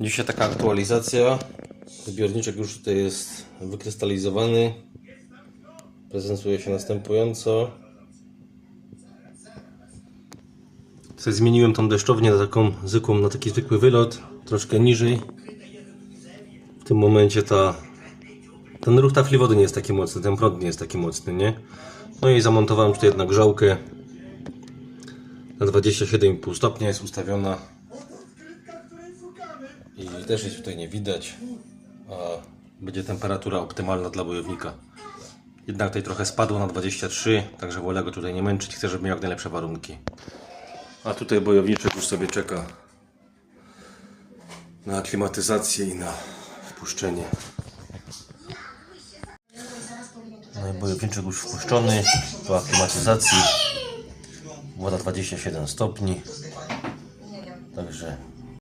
Dzisiaj taka aktualizacja. Zbiorniczek już tutaj jest wykrystalizowany. Prezentuje się następująco. Sobie zmieniłem tą deszczownię na taką zwykłą, na taki zwykły wylot, troszkę niżej. W tym momencie ta, ten ruch tafli wody nie jest taki mocny, ten prąd nie jest taki mocny, nie? No i zamontowałem tutaj jednak grzałkę na 27,5 stopnia jest ustawiona i też jest tutaj nie widać, a będzie temperatura optymalna dla bojownika. Jednak tutaj trochę spadło na 23, także wolę go tutaj nie męczyć, chcę, żeby miał jak najlepsze warunki. A tutaj bojowniczek już sobie czeka na aklimatyzację i na wpuszczenie. No i bojowniczek już wpuszczony po aklimatyzacji. Woda 27 stopni.